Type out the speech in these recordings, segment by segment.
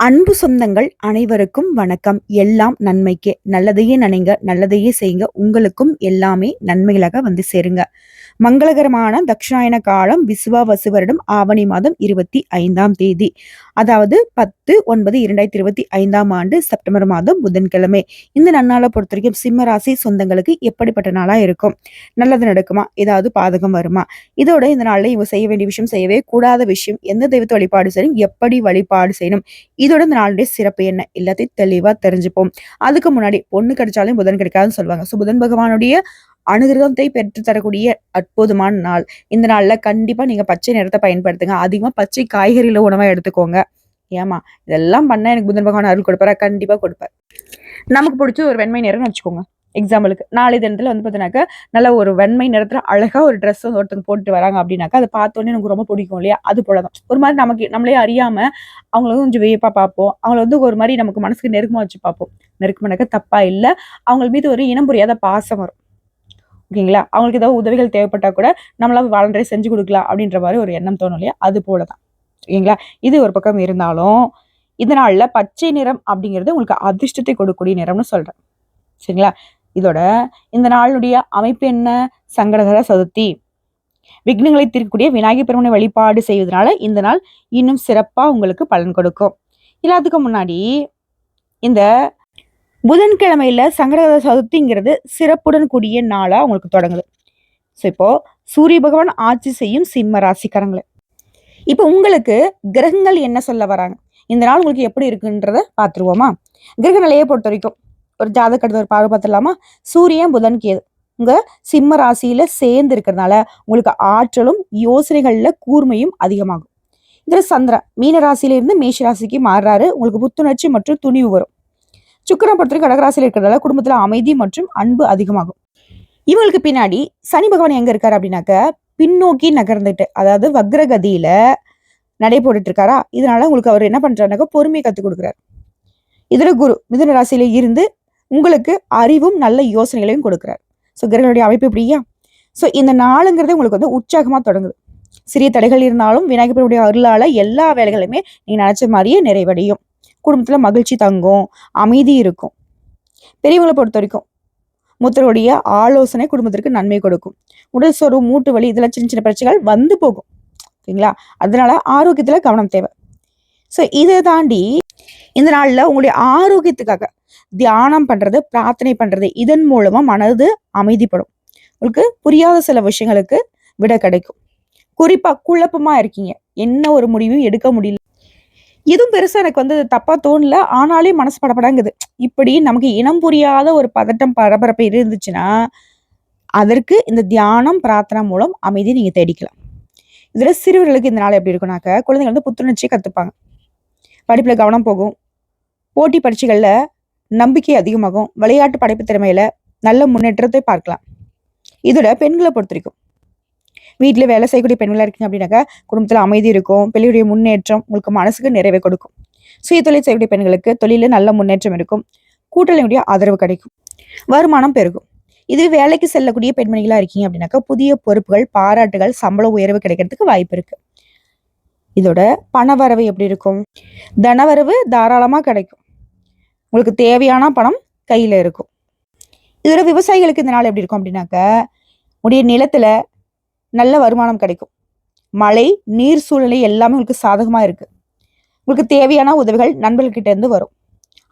அன்பு சொந்தங்கள் அனைவருக்கும் வணக்கம். எல்லாம் நன்மைக்கே. நல்லதையே நினைங்க நல்லதையே செய்யுங்க. உங்களுக்கும் எல்லாமே நன்மைகளாக வந்து சேருங்க. மங்களகரமான தக்ஷாயன காலம் விசுவாவசு வருடம் ஆவணி மாதம் இருபத்தி ஐந்தாம் தேதி. அதாவது பத்து ஒன்பது இரண்டாயிரத்தி இருபத்தி ஐந்தாம் ஆண்டு செப்டம்பர் மாதம் புதன்கிழமை. இந்த நன்னாளை பொறுத்த வரைக்கும் சிம்ம ராசி சொந்தங்களுக்கு எப்படிப்பட்ட நாளா இருக்கும்? நல்லது நடக்குமா? ஏதாவது பாதகம் வருமா? இதோட இந்த நாளில் இவங்க செய்ய வேண்டிய விஷயம் செய்யவே கூடாத விஷயம். எந்த தெய்வத்தை வழிபாடு செய்யணும்? எப்படி வழிபாடு செய்யணும்? இதோட இந்த நாளுடைய சிறப்பு என்ன? எல்லாத்தையும் தெளிவா தெரிஞ்சுப்போம். அதுக்கு முன்னாடி பொண்ணு கிடைச்சாலும் புதன் கிடைக்காதுன்னு சொல்லுவாங்க. ஸோ புதன் பகவானுடைய அனுகிரகத்தை பெற்று தரக்கூடிய அற்புதமான நாள். இந்த நாள்ல கண்டிப்பா நீங்க பச்சை நிறத்தை பயன்படுத்துங்க. அதிகமா பச்சை காய்கறியில உணவை எடுத்துக்கோங்க. ஏமா இதெல்லாம் பண்ண எனக்கு புதன் பகவான் அருள் கொடுப்பாரா? கண்டிப்பா கொடுப்பார். நமக்கு பிடிச்ச ஒரு வெண்மை நிறம்னு வச்சுக்கோங்க. எக்ஸாம்பிளுக்கு நாளை தினத்துல வந்து பார்த்தீங்கன்னாக்கா நல்ல ஒரு வெண்மை நிறத்தில் அழகாக ஒரு ட்ரெஸ் வந்து ஒருத்தங்க போட்டு வராங்க அப்படின்னாக்கா அதை பார்த்தோன்னே எனக்கு ரொம்ப பிடிக்கும் இல்லையா? அது போல தான் ஒரு மாதிரி நமக்கு நம்மளே அறியாமல் அவங்கள வந்து கொஞ்சம் வியப்பாக பார்ப்போம். அவங்கள வந்து ஒரு மாதிரி நமக்கு மனசுக்கு நெருக்கமாக வச்சு பார்ப்போம். நெருக்கமானாக்க தப்பாக இல்லை. அவங்கள மீது ஒரு இனம் புரியாத பாசம் வரும். ஓகேங்களா? அவங்களுக்கு ஏதாவது உதவிகள் தேவைப்பட்டா கூட நம்மளால் வாலண்டரி செஞ்சு கொடுக்கலாம் அப்படின்ற மாதிரி ஒரு எண்ணம் தோணும் இல்லையா? அது போல தான் ஓகேங்களா? இது ஒரு பக்கம் இருந்தாலும் இதனால பச்சை நிறம் அப்படிங்கிறது உங்களுக்கு அதிர்ஷ்டத்தை கொடுக்கக்கூடிய நிறம்னு சொல்கிறேன் சரிங்களா? இதோட இந்த நாளுடைய அமைப்பு என்ன? சங்கடகர சதுர்த்தி. விக்னங்களை தீர்க்கக்கூடிய விநாயகர் பெருமனை வழிபாடு செய்வதனால இந்த நாள் இன்னும் சிறப்பாக உங்களுக்கு பலன் கொடுக்கும். எல்லாத்துக்கும் முன்னாடி இந்த புதன்கிழமையில சங்கடகர சதுர்த்திங்கிறது சிறப்புடன் கூடிய நாளாக உங்களுக்கு தொடங்குது. ஸோ இப்போ சூரிய பகவான் ஆட்சி செய்யும் சிம்ம ராசிக்காரங்களை. இப்போ உங்களுக்கு கிரகங்கள் என்ன சொல்ல வராங்க? இந்த நாள் உங்களுக்கு எப்படி இருக்குன்றத பார்த்துருவோமா? கிரக நிலையை பொறுத்த வரைக்கும் ஒரு ஜாதகத்தை ஒரு பார்வை பார்த்துடலாமா? சூரியன் புதன் கேது. உங்க சிம்ம ராசியில சேர்ந்து இருக்கிறதுனால உங்களுக்கு ஆற்றலும் யோசனைகள்ல கூர்மையும் அதிகமாகும். இதுல சந்திரன் மீன ராசியில இருந்து மேஷ ராசிக்கு மாறுறாரு. உங்களுக்கு புத்துணர்ச்சி மற்றும் துணிவு வரும். சுக்கரன் பொறுத்தவரைக்கும் கடகராசியில் இருக்கிறதால குடும்பத்துல அமைதி மற்றும் அன்பு அதிகமாகும். இவங்களுக்கு பின்னாடி சனி பகவான் எங்க இருக்காரு அப்படின்னாக்க பின்னோக்கி நகர்ந்துட்டு அதாவது வக்ரகதியில நடை போட்டுட்டு இருக்காரா? இதனால உங்களுக்கு அவர் என்ன பண்றாருனாக்க பொறுமையை கத்து கொடுக்குறாரு. இதுல குரு மிதுன ராசியில இருந்து உங்களுக்கு அறிவும் நல்ல யோசனைகளையும் கொடுக்குறாரு. ஸோ கிரகங்களுடைய அமைப்பு இப்படியா ஸோ இந்த நாளுங்கிறது உங்களுக்கு வந்து உற்சாகமாக தொடங்குது. சிறிய தடைகள் இருந்தாலும் விநாயகருடைய அருளால எல்லா வேலைகளுமே நீங்கள் நினச்ச மாதிரியே நிறைவடையும். குடும்பத்தில் மகிழ்ச்சி தங்கும் அமைதி இருக்கும். பெரியவங்களை பொறுத்த வரைக்கும் மூத்தருடைய ஆலோசனை குடும்பத்திற்கு நன்மை கொடுக்கும். உடல் சோர்வு மூட்டு வலி இதெல்லாம் சின்ன சின்ன பிரச்சனைகள் வந்து போகும். ஓகேங்களா அதனால ஆரோக்கியத்தில் கவனம் தேவை. ஸோ இதை தாண்டி இந்த நாள்ல உங்களுடைய ஆரோக்கியத்துக்காக தியானம் பண்றது பிரார்த்தனை பண்றது இதன் மூலமா மனது அமைதிப்படும். உங்களுக்கு புரியாத சில விஷயங்களுக்கு விட கிடைக்கும். குறிப்பா குழப்பமா இருக்கீங்க. என்ன ஒரு முடிவும் எடுக்க முடியல. எதுவும் பெருசா எனக்கு வந்து தப்பா தோணல. ஆனாலே மனசு படப்படாங்குது இப்படி நமக்கு இனம் புரியாத ஒரு பதட்டம் பரபரப்பு இருந்துச்சுன்னா அதற்கு இந்த தியானம் பிரார்த்தனை மூலம் அமைதியை நீங்க தேடிக்கலாம். இதுல சிறுவர்களுக்கு இந்த நாள் எப்படி இருக்கும்னாக்க குழந்தைங்க வந்து புத்துணர்ச்சியை கத்துப்பாங்க. படிப்பில் கவனம் போகும். போட்டி பரீட்சைகளில் நம்பிக்கை அதிகமாகும். விளையாட்டு படைப்பு திறமையில நல்ல முன்னேற்றத்தை பார்க்கலாம். இதோட பெண்களை பொறுத்த வரைக்கும். வீட்டில் வேலை செய்யக்கூடிய பெண்களாக இருக்கீங்க அப்படின்னாக்கா குடும்பத்தில் அமைதி இருக்கும். பிள்ளையுடைய முன்னேற்றம் உங்களுக்கு மனசுக்கு நிறைவை கொடுக்கும். சுய தொழில் செய்யக்கூடிய பெண்களுக்கு தொழிலில் நல்ல முன்னேற்றம் இருக்கும். கூட்டணியுடைய ஆதரவு கிடைக்கும். வருமானம் பெருகும். இதுவே வேலைக்கு செல்லக்கூடிய பெண்மணிகளாக இருக்கீங்க அப்படின்னாக்கா புதிய பொறுப்புகள் பாராட்டுகள் சம்பள உயர்வு கிடைக்கிறதுக்கு வாய்ப்பு இருக்குது இதோட பணவரவு எப்படி இருக்கும்? தனவரவு தாராளமாக கிடைக்கும். உங்களுக்கு தேவையான பணம் கையில் இருக்கும். இதோட விவசாயிகளுக்கு இந்த நாள் எப்படி இருக்கும் அப்படின்னாக்க உடைய நிலத்தில் நல்ல வருமானம் கிடைக்கும். மழை நீர் சூழ்நிலை எல்லாமே உங்களுக்கு சாதகமாக இருக்குது உங்களுக்கு தேவையான உதவிகள் நண்பர்கள்கிட்டேருந்து வரும்.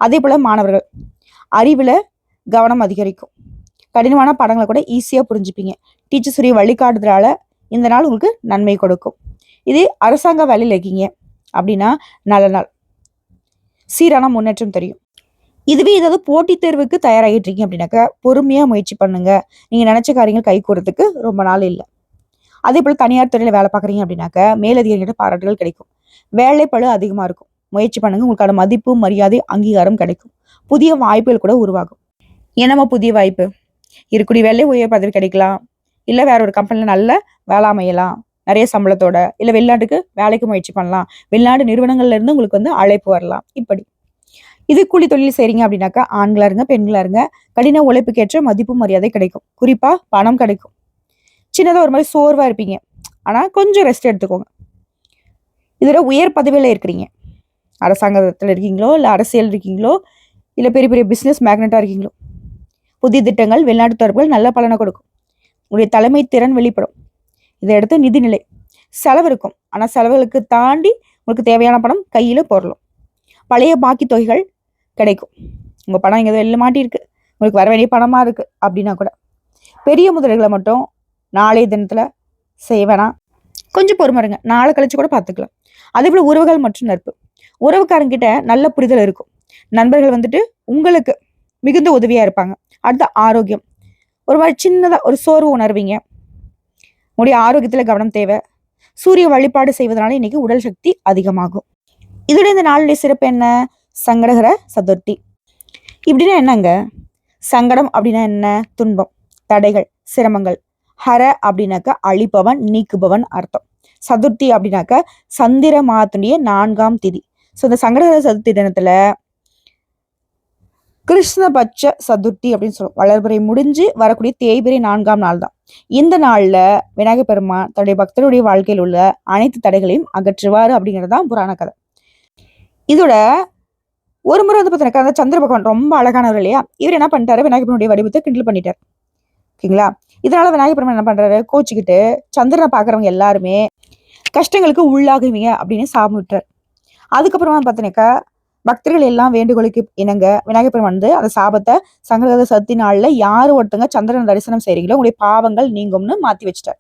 அதே போல் மாணவர்கள் அறிவில் கவனம் அதிகரிக்கும். கடினமான படங்களை கூட ஈஸியாக புரிஞ்சுப்பீங்க. டீச்சர்ஸுடைய வழிகாட்டுதலால் இந்த நாள் உங்களுக்கு நன்மை கொடுக்கும். இது அரசாங்க வேலையில் இருக்கீங்க அப்படின்னா நல்ல நாள். சீரான முன்னேற்றம் தெரியும். இதுவே ஏதாவது போட்டித் தேர்வுக்கு தயாராகிட்டு இருக்கீங்க அப்படின்னாக்கா பொறுமையாக முயற்சி பண்ணுங்க. நீங்கள் நினச்ச காரியங்கள் கை கூறதுக்கு ரொம்ப நாள் இல்லை. அதே போல் தனியார் துறையில் வேலை பார்க்குறீங்க அப்படின்னாக்கா மேலதிகாரிகிட்ட பாராட்டுகள் கிடைக்கும். வேலைப்பழு அதிகமாக இருக்கும். முயற்சி பண்ணுங்க உங்களுக்கான மதிப்பு மரியாதை அங்கீகாரம் கிடைக்கும். புதிய வாய்ப்புகள் கூட உருவாகும். என்னமோ புதிய வாய்ப்பு? இருக்கக்கூடிய வேலை உயர் பதவி கிடைக்கலாம். இல்லை வேற ஒரு கம்பெனியில் நல்ல வேலை அமையலாம். நிறைய சம்பளத்தோட இல்லை வெளிநாட்டுக்கு வேலைக்கு முயற்சி பண்ணலாம். வெளிநாடு நிறுவனங்கள்ல இருந்து உங்களுக்கு வந்து அழைப்பு வரலாம். இப்படி. இது கூலி தொழில் செய்றீங்க அப்படின்னாக்கா ஆண்களா இருங்க பெண்களா இருங்க கடின உழைப்புக்கேற்ற மதிப்பு மரியாதை கிடைக்கும். குறிப்பா பணம் கிடைக்கும். சின்னதாக ஒரு மாதிரி சோர்வா இருப்பீங்க. ஆனால் கொஞ்சம் ரெஸ்ட் எடுத்துக்கோங்க. இதோட உயர் பதவியில் இருக்கிறீங்க. அரசாங்கத்தில் இருக்கீங்களோ இல்லை அரசியல் இருக்கீங்களோ இல்லை பெரிய பெரிய பிஸ்னஸ் மேக்னெட்டாக இருக்கீங்களோ புதிய திட்டங்கள் வெளிநாட்டு தொடர்புகள் நல்ல பலனை கொடுக்கும். உங்களுடைய தலைமை திறன் வெளிப்படும். இதை எடுத்து நிதிநிலை. செலவு இருக்கும். ஆனால் செலவுகளுக்கு தாண்டி உங்களுக்கு தேவையான பணம் கையில் பொருளும். பழைய பாக்கி தொகைகள் கிடைக்கும். உங்கள் பணம் எங்கே வெளில மாட்டியிருக்கு. உங்களுக்கு வர வேண்டிய பணமாக இருக்குது அப்படின்னா கூட. பெரிய முதலீடுகளை மட்டும் நாளைய தினத்தில் செய்வேனா கொஞ்சம் பொறுமருங்க நாளை கழிச்சு கூட பார்த்துக்கலாம். அதே போல் உறவுகள் மற்றும் நட்பு. உறவுக்காரங்கிட்ட நல்ல புரிதல் இருக்கும். நண்பர்கள் வந்துட்டு உங்களுக்கு மிகுந்த உதவியாக இருப்பாங்க. அடுத்த ஆரோக்கியம். ஒரு மாதிரி சின்னதாக ஒரு சோர்வு உணர்வீங்க. உங்களுடைய ஆரோக்கியத்தில் கவனம் தேவை. சூரிய வழிபாடு செய்வதனால இன்னைக்கு உடல் சக்தி அதிகமாகும். இதோட இந்த நாளுடைய சிறப்பு என்ன? சங்கடகர சதுர்த்தி. இப்படின்னா என்னங்க? சங்கடம் அப்படின்னா என்ன? துன்பம் தடைகள் சிரமங்கள். ஹர அப்படின்னாக்க அழிப்பவன் நீக்குபவன் அர்த்தம். சதுர்த்தி அப்படின்னாக்க சந்திர மாதத்துடைய நான்காம் திதி. ஸோ இந்த சங்கடகர சதுர்த்தி தினத்துல கிருஷ்ணபட்ச சதுர்த்தி அப்படின்னு சொல்லுவோம். வளர்பிறை முடிஞ்சு வரக்கூடிய தேய்பிறை நான்காம் நாள் தான் இந்த நாள்ல விநாயகர் பெருமான் தன்னுடைய பக்தருடைய வாழ்க்கையில் உள்ள அனைத்து தடைகளையும் அகற்றுவார் அப்படிங்கிறது தான் புராண கதை. இதோட ஒரு முறை வந்து பார்த்தீங்கன்னா அந்த சந்திர பகவான் ரொம்ப அழகானவர் இல்லையா? இவர் என்ன பண்ணிட்டாரு? விநாயகர் வடிவத்தை கிண்டல் பண்ணிட்டார். ஓகேங்களா? இதனால விநாயகர் பெருமான் என்ன பண்றாரு? கோச்சிக்கிட்டு சந்திரனை பார்க்குறவங்க எல்லாருமே கஷ்டங்களுக்கு உள்ளாகுவீங்க அப்படின்னு சாபம் விட்டார் அதுக்கப்புறமா பார்த்தீங்கன்னாக்கா பக்தர்கள் எல்லாம் வேண்டுகோளுக்கு இணங்க விநாயகர் பெருமான் வந்து அந்த சாபத்தை சங்கரத சக்தி நாள்ல யார் ஒருத்தங்க சந்திரன் தரிசனம் செய்றீங்களோ உங்களுடைய பாவங்கள் நீங்கும்னு மாத்தி வச்சிட்டார்.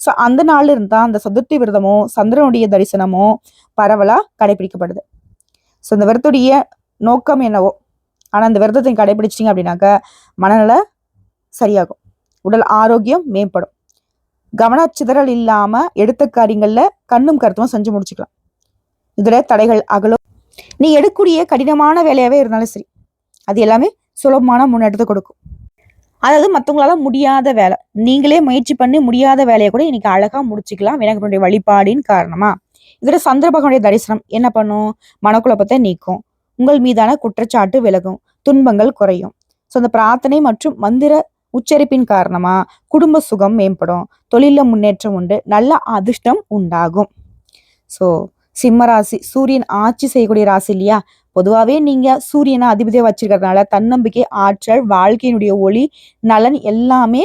ஸோ அந்த நாள்ல இருந்தா அந்த சதுர்த்தி விரதமும் சந்திரனுடைய தரிசனமும் பரவலா கடைபிடிக்கப்படுது. ஸோ இந்த விரதத்துடைய நோக்கம் என்னவோ ஆனா அந்த விரதத்தை கடைபிடிச்சிட்டிங்க அப்படின்னாக்க மனநல சரியாகும். உடல் ஆரோக்கியம் மேம்படும். கவனச்சிதறல் இல்லாம எடுத்த காரியங்கள்ல கண்ணும் கருத்தும் செஞ்சு முடிச்சுக்கலாம். இதுல தடைகள் அகலும். நீ எடுக்கக்கூடிய கடினமான வேலையாகவே இருந்தாலும் சரி அது எல்லாமே சுலபமான முன்னேற்றத்தை கொடுக்கும். அதாவது மற்றவங்களால முடியாத வேலை நீங்களே முயற்சி பண்ணி முடியாத வேலையை கூட இன்னைக்கு அழகாக முடிச்சுக்கலாம் விநாயகருடைய வழிபாடின் காரணமா. இதோட சந்திரபகவனுடைய தரிசனம் என்ன பண்ணும்? மனக்குழப்பத்தை நீக்கும். உங்கள் மீதான குற்றச்சாட்டு விலகும் துன்பங்கள் குறையும். ஸோ அந்த பிரார்த்தனை மற்றும் மந்திர உச்சரிப்பின் காரணமா குடும்ப சுகம் மேம்படும் தொழிலில் முன்னேற்றம் உண்டு நல்ல அதிர்ஷ்டம் உண்டாகும். ஸோ சிம்ம ராசி சூரியன் ஆட்சி செய்யக்கூடிய ராசி இல்லையா? பொதுவாகவே நீங்க சூரியனை அதிபதியாக வச்சிருக்கிறதுனால தன்னம்பிக்கை ஆற்றல் வாழ்க்கையினுடைய ஒளி நலன் எல்லாமே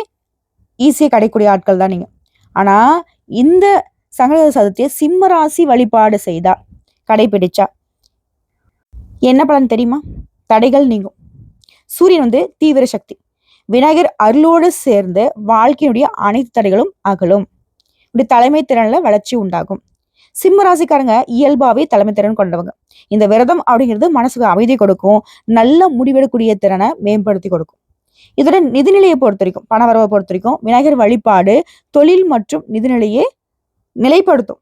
ஈஸியாக கிடைக்கக்கூடிய ஆட்கள் தான் நீங்க. ஆனா இந்த சங்கட சதுர்த்தியை சிம்ம ராசி வழிபாடு செய்தா கடைபிடிச்சா என்ன பலன் தெரியுமா? தடைகள் நீங்கும். சூரியன் வந்து தீவிர சக்தி. விநாயகர் அருளோடு சேர்ந்து வாழ்க்கையினுடைய அனைத்து தடைகளும் அகலும். இப்படி தலைமை திறனில் வளர்ச்சி உண்டாகும். சிம்ம ராசிக்காரங்க இயல்பாவே தலைமை திறன் கொண்டவங்க. இந்த விரதம் அப்படிங்கிறது மனசுக்கு அமைதி கொடுக்கும் நல்ல முடிவெடுக்கூடிய திறனை மேம்படுத்தி கொடுக்கும். இதோட நிதிநிலையை பொறுத்த வரைக்கும் பண வரவை பொறுத்த வரைக்கும் விநாயகர் வழிபாடு தொழில் மற்றும் நிதிநிலையை நிலைப்படுத்தும்.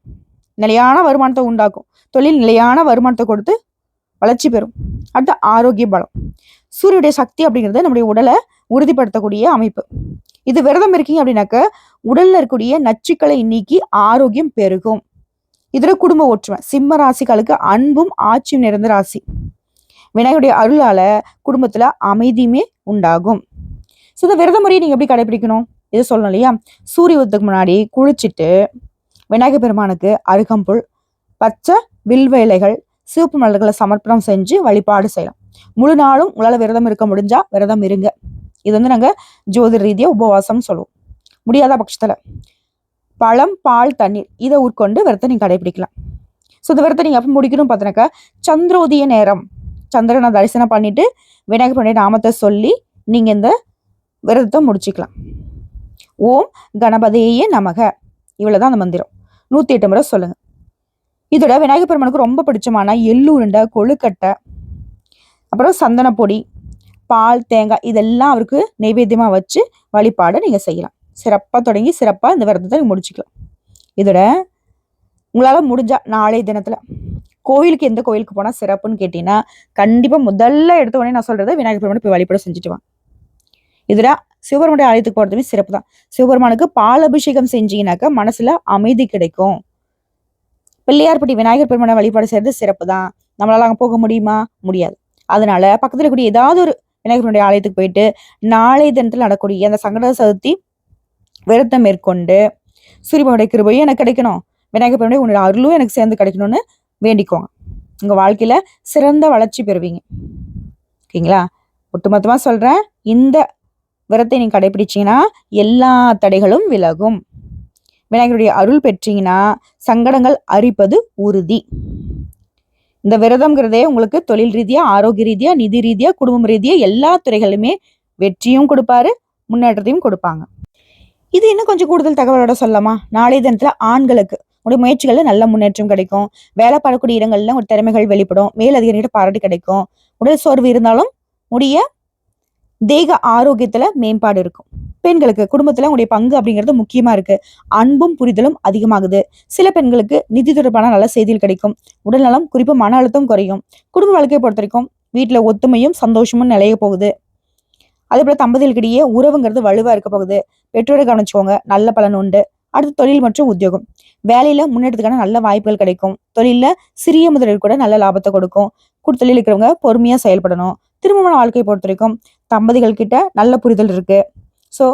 நிலையான வருமானத்தை உண்டாக்கும். தொழில் நிலையான வருமானத்தை கொடுத்து வளர்ச்சி பெறும். அடுத்து ஆரோக்கிய பலம். சூரியனுடைய சக்தி அப்படிங்கிறது நம்முடைய உடலை உறுதிப்படுத்தக்கூடிய அமைப்பு. இது விரதம் இருக்கீங்க அப்படின்னாக்க உடல்ல இருக்கக்கூடிய நச்சுக்களை நீக்கி ஆரோக்கியம் பெருகும். இதுல குடும்ப ஒற்றுமை. சிம்ம ராசிகளுக்கு அன்பும் ஆட்சியும் நிறைந்த ராசி. விநாயகருடைய அருளால குடும்பத்துல அமைதியுமே உண்டாகும். ஸோ இந்த விரத முறையை நீங்க எப்படி கடைபிடிக்கணும்? இது சொல்லணும் இல்லையா? சூரிய உதத்துக்கு முன்னாடி குளிச்சுட்டு விநாயகர் பெருமானுக்கு அருகம்புல் பச்சை வில்வ இலைகள் சிவப்பு மலர்களை சமர்ப்பணம் செஞ்சு வழிபாடு செய்யலாம். முழு நாளும் உங்களால விரதம் இருக்க முடிஞ்சா விரதம் இருங்க. இது வந்து நாங்க ஜோதி ரீதியா உபவாசம் சொல்லுவோம். முடியாத பட்சத்துல. பழம் பால் தண்ணீர். இதை உட்கொண்டு விரத்தை நீங்கள் கடைபிடிக்கலாம். ஸோ இந்த விரத்தை நீங்கள் எப்போ முடிக்கணும் பார்த்தினாக்கா சந்திரோதய நேரம். சந்திரனை தரிசனம் பண்ணிவிட்டு விநாயகர் பண்ணி நாமத்தை சொல்லி நீங்கள் இந்த விரதத்தை முடிச்சுக்கலாம். ஓம் கணபதியே நமக. இவ்வளோ தான் அந்த மந்திரம். நூற்றி எட்டு முறை சொல்லுங்கள் இதோட விநாயகர் பெருமனுக்கு ரொம்ப பிடிச்சமான எள்ளுருண்டை கொழுக்கட்டை அப்புறம் சந்தன பொடி பால் தேங்காய் இதெல்லாம் அவருக்கு நைவேத்தியமாக வச்சு வழிபாடு நீங்கள் செய்யலாம். சிறப்பாக தொடங்கி சிறப்பாக இந்த விரதத்தை முடிச்சுக்கலாம். இதோட உங்களால் முடிஞ்சா நாளைய தினத்தில் கோயிலுக்கு எந்த கோயிலுக்கு போனால் சிறப்புன்னு கேட்டிங்கன்னா கண்டிப்பாக முதல்ல எடுத்த உடனே நான் சொல்கிறது விநாயகர் பெருமானை போய் வழிபாடு செஞ்சுட்டு வாங்க இதில் சிவபெருமானுடைய ஆலயத்துக்கு போகிறதுமே சிறப்பு தான். சிவபெருமானுக்கு பால் அபிஷேகம் செஞ்சீங்கன்னாக்கா மனசில் அமைதி கிடைக்கும். பிள்ளையார்பட்டி விநாயகர் பெருமானை வழிபாடு செய்கிறது சிறப்பு தான். நம்மளால் அங்கே போக முடியுமா? முடியாது. அதனால பக்கத்தில் கூடிய ஏதாவது ஒரு விநாயகருடைய ஆலயத்துக்கு போயிட்டு நாளை தினத்தில் நடக்கக்கூடிய அந்த சங்கட சதுர்த்தி விரதம் மேற்கொண்டு சூரியபவனுடைய கிருபையும் எனக்கு கிடைக்கணும். விநாயகர் பெருமானுடைய உன்னோட அருளும் எனக்கு சேர்ந்து கிடைக்கணும்னு வேண்டிக்கோங்க. உங்கள் வாழ்க்கையில் சிறந்த வளர்ச்சி பெறுவீங்க. ஓகேங்களா? ஒட்டுமொத்தமாக சொல்கிறேன் இந்த விரத்தை நீங்கள் கடைபிடிச்சிங்கன்னா எல்லா தடைகளும் விலகும். விநாயகருடைய அருள் பெற்றீங்கன்னா சங்கடங்கள் அரிப்பது உறுதி. இந்த விரதம்ங்கிறதே உங்களுக்கு தொழில் ரீதியாக ஆரோக்கிய ரீதியாக நிதி ரீதியாக குடும்பம் ரீதியாக எல்லா துறைகளுமே வெற்றியும் கொடுப்பாரு முன்னேற்றத்தையும் கொடுப்பாங்க. இது இன்னும் கொஞ்சம் கூடுதல் தகவலோட சொல்லலாமா? நாளைய தினத்தில் ஆண்களுக்கு உடைய முயற்சிகளில் நல்ல முன்னேற்றம் கிடைக்கும். வேலை பாடக்கூடிய இடங்கள்ல ஒரு திறமைகள் வெளிப்படும். மேலதிகாரிகிட்ட பாராட்டு கிடைக்கும். உடல் சோர்வு இருந்தாலும் உடைய தேக ஆரோக்கியத்துல மேம்பாடு இருக்கும். பெண்களுக்கு குடும்பத்துல உடைய பங்கு அப்படிங்கிறது முக்கியமா இருக்கு. அன்பும் புரிதலும் அதிகமாகுது. சில பெண்களுக்கு நிதி தொடர்பான நல்ல செய்திகள் கிடைக்கும். உடல்நலம் குறிப்பு மன அழுத்தம் குறையும். குடும்ப வாழ்க்கையை பொறுத்த வரைக்கும் வீட்டுல ஒத்துமையும் சந்தோஷமும் நிலைய போகுது. அதே போல தம்பதிகளுக்கிடையே உறவுங்கிறது வலுவா இருக்க போகுது. பெற்றோரை கவனிச்சுக்கோங்க நல்ல பலன் உண்டு. அடுத்து தொழில் மற்றும் உத்தியோகம். வேலையில முன்னேற்றத்துக்கான நல்ல வாய்ப்புகள் கிடைக்கும். தொழில சிறிய முதலீடு கூட நல்ல லாபத்தை கொடுக்கும். தொழில் இருக்கிறவங்க பொறுமையா செயல்படணும். திருமண வாழ்க்கையை பொறுத்த வரைக்கும் தம்பதிகள் கிட்ட நல்ல புரிதல் இருக்கு. ஸோ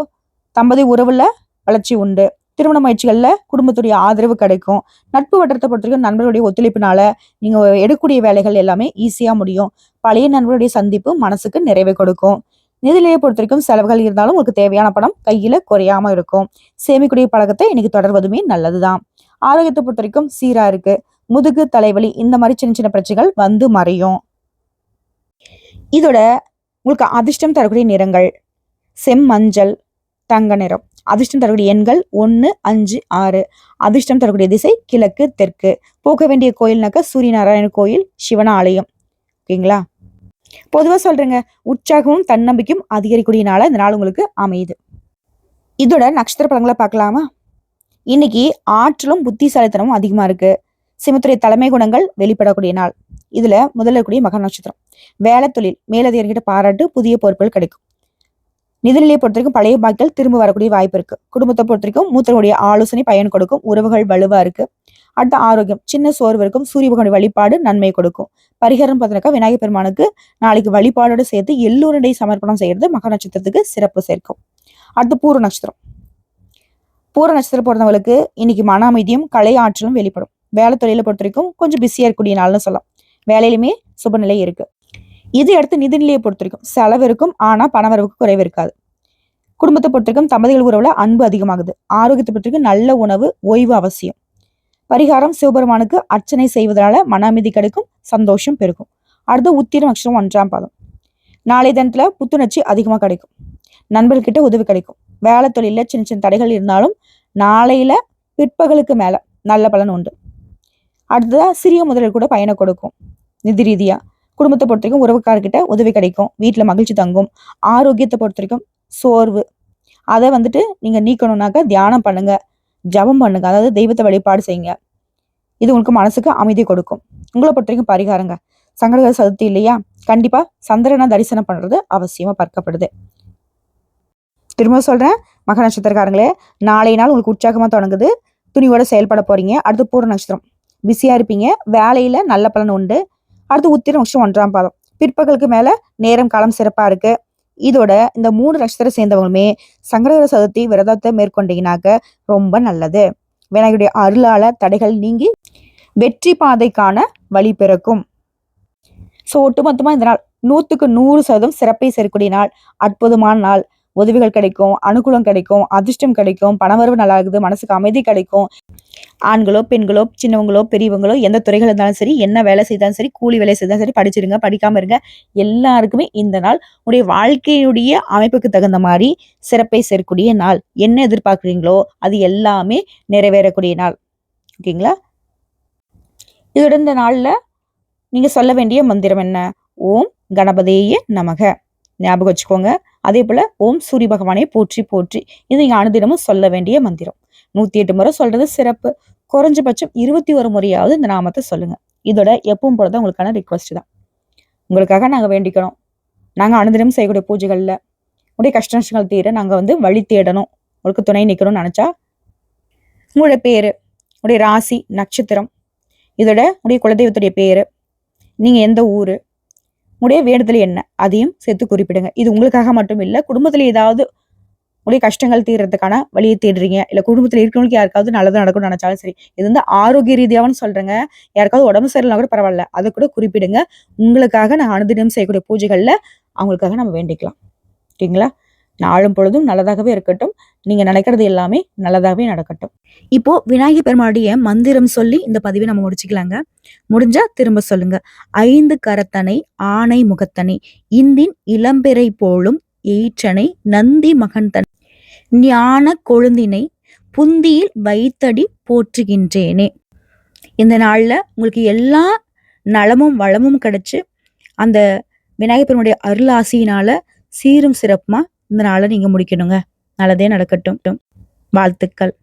தம்பதி உறவுல வளர்ச்சி உண்டு. திருமண முயற்சிகளில் குடும்பத்துடைய ஆதரவு கிடைக்கும். நட்பு வட்டத்தை பொறுத்த வரைக்கும் நண்பர்களுடைய ஒத்துழைப்பினால நீங்கள் எடுக்கக்கூடிய வேலைகள் எல்லாமே ஈஸியாக முடியும். பழைய நண்பர்களுடைய சந்திப்பு மனசுக்கு நிறைவை கொடுக்கும். நிதிநிலையை பொறுத்த வரைக்கும் செலவுகள் இருந்தாலும் உங்களுக்கு தேவையான பணம் கையில குறையாம இருக்கும். சேமிக்கூடிய பழக்கத்தை இன்னைக்கு தொடர்வதுமே நல்லதுதான். ஆரோக்கியத்தை பொறுத்த வரைக்கும் சீரா இருக்கு. முதுகு தலைவலி இந்த மாதிரி சின்ன சின்ன பிரச்சனைகள் வந்து மறையும். இதோட உங்களுக்கு அதிர்ஷ்டம் தரக்கூடிய நிறங்கள் செம்மஞ்சள் தங்க நிறம். அதிர்ஷ்டம் தரக்கூடிய எண்கள் ஒன்று அஞ்சு ஆறு. அதிர்ஷ்டம் தரக்கூடிய திசை கிழக்கு தெற்கு. போக வேண்டிய கோயில்னாக்கா சூரியநாராயண கோயில் சிவன ஆலயம் ஓகேங்களா? பொதுவாக சொல்றேங்க உற்சாகமும் தன்னம்பிக்கையும் அதிகரிக்கூடிய நாளாக இந்த நாள் உங்களுக்கு அமையுது. இதோட நட்சத்திர பழங்களை பார்க்கலாமா? இன்னைக்கு ஆற்றலும் புத்திசாலித்தனமும் அதிகமா இருக்கு. சிமத்துறை தலைமை குணங்கள் வெளிப்படக்கூடிய நாள். இதுல முதல்ல இருக்கக்கூடிய மகா நட்சத்திரம். வேலை தொழில் மேலதிகாரிகிட்ட பாராட்டு புதிய பொறுப்புகள் கிடைக்கும். நிதிநிலையை பொறுத்த வரைக்கும் பழைய பாக்கிகள் திரும்ப வரக்கூடிய வாய்ப்பு இருக்கு. குடும்பத்தை பொறுத்த வரைக்கும் மூத்தருடைய ஆலோசனை பயன் கொடுக்கும். உறவுகள் வலுவா இருக்கு. அடுத்த ஆரோக்கியம். சின்ன சோர்வு இருக்கும். சூரிய பகவான் வழிபாடு நன்மை கொடுக்கும். பரிகாரம் பார்த்தீங்கன்னாக்கா விநாயகர் பெருமானுக்கு நாளைக்கு வழிபாடோடு சேர்த்து எல்லோருடைய சமர்ப்பணம் செய்யறது மக நட்சத்திரத்துக்கு சிறப்பு சேர்க்கும். அடுத்து பூர்வ நட்சத்திரம். பூர நட்சத்திரம் பிறந்தவங்களுக்கு இன்னைக்கு மன அமைதியும் கலை ஆற்றலும் வெளிப்படும். வேலை தொழிலை பொறுத்த வரைக்கும் கொஞ்சம் பிஸியாக இருக்கக்கூடிய நாள்னு சொல்லலாம். வேலையிலுமே சுபநிலை இருக்கு. இது அடுத்து நிதிநிலையை பொறுத்த வரைக்கும். செலவு இருக்கும். ஆனால் பணவரவுக்கு குறைவு இருக்காது. குடும்பத்தை பொறுத்த வரைக்கும் தம்பதிகள் உறவுல அன்பு அதிகமாகுது. ஆரோக்கியத்தை பொறுத்த வரைக்கும் நல்ல உணவு ஓய்வு அவசியம். பரிகாரம் சிவபெருமானுக்கு அர்ச்சனை செய்வதனால மன அமைதி கிடைக்கும் சந்தோஷம் பெருகும். அடுத்து உத்திரம் நட்சத்திரம் ஒன்றாம் பாதம். நாளை தினத்துல புத்துணர்ச்சி அதிகமாக கிடைக்கும். நண்பர்கிட்ட உதவி கிடைக்கும். வேலை தொழில சின்ன சின்ன தடைகள் இருந்தாலும் நாளையில பிற்பகலுக்கு மேல நல்ல பலன் உண்டு. அடுத்ததா சிறிய முதலில் கூட பயனை கொடுக்கும். நிதி ரீதியா குடும்பத்தை பொறுத்த வரைக்கும் உறவுக்காரர்கிட்ட உதவி கிடைக்கும். வீட்டுல மகிழ்ச்சி தங்கும். ஆரோக்கியத்தை பொறுத்த வரைக்கும் சோர்வு. அதை வந்துட்டு நீங்க நீக்கணும்னாக்கா தியானம் பண்ணுங்க. ஜபம் பண்ணுங்க. அதாவது தெய்வத்தை வழிபாடு செய்யுங்க. இது உங்களுக்கு மனசுக்கு அமைதி கொடுக்கும். உங்களை பொறுத்த வரைக்கும் பரிகாரங்க. சங்கடகர சதுர்த்தி இல்லையா? கண்டிப்பா சந்திரனை தரிசனம் பண்றது அவசியமா பார்க்கப்படுது. திரும்ப சொல்றேன். மக நட்சத்திரக்காரங்களே நாளை நாள் உங்களுக்கு உற்சாகமா தொடங்குது. துணிவோட செயல்பட போறீங்க. அடுத்து பூர்ண நட்சத்திரம். பிஸியா இருப்பீங்க. வேலையில நல்ல பலன் உண்டு. அடுத்து உத்திரம் நட்சத்திரம் ஒன்றாம் பாதம். பிற்பகலுக்கு மேல நேரம் காலம் சிறப்பா இருக்கு. இதோட இந்த மூணு நட்சத்திரம் சேர்ந்தவங்களுமே சங்கடகர சதுர்த்தி விரதத்தை மேற்கொண்டீங்கனாக்க ரொம்ப நல்லது. விநாயகருடைய அருளால தடைகள் நீங்கி வெற்றி பாதைக்கான வழி பிறக்கும். ஸோ ஒட்டுமொத்தமா இந்த நாள் நூத்துக்கு நூறு சதவீதம் சிறப்பை சேர்க்கக்கூடிய நாள். அற்புதமான நாள். உதவிகள் கிடைக்கும் அனுகூலம் கிடைக்கும் அதிர்ஷ்டம் கிடைக்கும் பணவரவு நல்லா இருக்குது மனசுக்கு அமைதி கிடைக்கும். ஆண்களோ பெண்களோ சின்னவங்களோ பெரியவங்களோ எந்த துறைகள் இருந்தாலும் சரி என்ன வேலை செய்தாலும் சரி கூலி வேலை செய்தாலும் சரி படிச்சிருங்க படிக்காம இருங்க. எல்லாருக்குமே இந்த நாள் உடைய வாழ்க்கையுடைய அமைப்புக்கு தகுந்த மாதிரி சிறப்பை சேர்க்கக்கூடிய நாள். என்ன எதிர்பார்க்குறீங்களோ அது எல்லாமே நிறைவேறக்கூடிய நாள். ஓகேங்களா? இதோட இந்த நாள்ல நீங்க சொல்ல வேண்டிய மந்திரம் என்ன? ஓம் கணபதேய நமக. ஞாபகம் வச்சுக்கோங்க. அதே போல ஓம் சூரிய பகவானை போற்றி போற்றி. இது நீங்க அனுதினமும் சொல்ல வேண்டிய மந்திரம். நூத்தி எட்டு முறை சொல்றது சிறப்பு. குறைஞ்சபட்சம் இருபத்தி ஒரு முறையாவது இந்த நாமத்தை சொல்லுங்க. இதோட எப்பவும் போலதான் உங்களுக்கான ரிக்வஸ்ட் தான். உங்களுக்காக நாங்க வேண்டிக்கணும். நாங்க அனுதினம் செய்யக்கூடிய பூஜைகள்ல உடைய கஷ்ட நஷ்டங்கள் தீர நாங்க வந்து வழி தேடணும். உங்களுக்கு துணை நிற்கணும்னு நினைச்சா உங்களோட பேரு உடைய ராசி நட்சத்திரம் இதோட உடைய குலதெய்வத்துடைய பேரு நீங்க எந்த ஊரு உடைய வேண்டுதல் என்ன அதையும் சேர்த்து குறிப்பிடுங்க. இது உங்களுக்காக மட்டும் இல்லை குடும்பத்துல ஏதாவது உங்களுடைய கஷ்டங்கள் தீர்றதுக்கான வழியை தேடுறீங்க. இல்லை குடும்பத்தில் இருக்கிறவங்களுக்கு யாருக்காவது நல்லது நடக்கும்னு நினைச்சாலும் சரி இது வந்து ஆரோக்கிய ரீதியாகவும் சொல்றேங்க. யாருக்காவது உடம்பு சரியில்லைனா கூட பரவாயில்ல. அதை கூட குறிப்பிடுங்க. உங்களுக்காக நான் அனுதினம் செய்யக்கூடிய பூஜைகள்ல அவங்களுக்காக நம்ம வேண்டிக்கலாம். ஓகேங்களா? நாளும் பொழுதும் நல்லதாகவே இருக்கட்டும். நீங்க நினைக்கிறது எல்லாமே நல்லதாகவே நடக்கட்டும். இப்போ விநாயகர் பெருமாளுடைய மந்திரம் சொல்லி இந்த பதிவை நம்ம முடிச்சுக்கலாங்க. முடிஞ்சா திரும்ப சொல்லுங்க. ஐந்து கரத்தனை ஆணை முகத்தனை இந்தின் இளம்பெறை போலும் எயிற்றனை நந்தி மகன் தன் ஞான கொழுந்தினை புந்தியில் வைத்தடி போற்றுகின்றேனே. இந்த நாளில் உங்களுக்கு எல்லா நலமும் வளமும் கிடைச்சி அந்த விநாயகர் பெருமானுடைய அருள் சீரும் சிறப்புமா இந்த நாளை நீங்க முடிக்கணுங்க. நல்லதே நடக்கட்டும். வாழ்த்துக்கள்.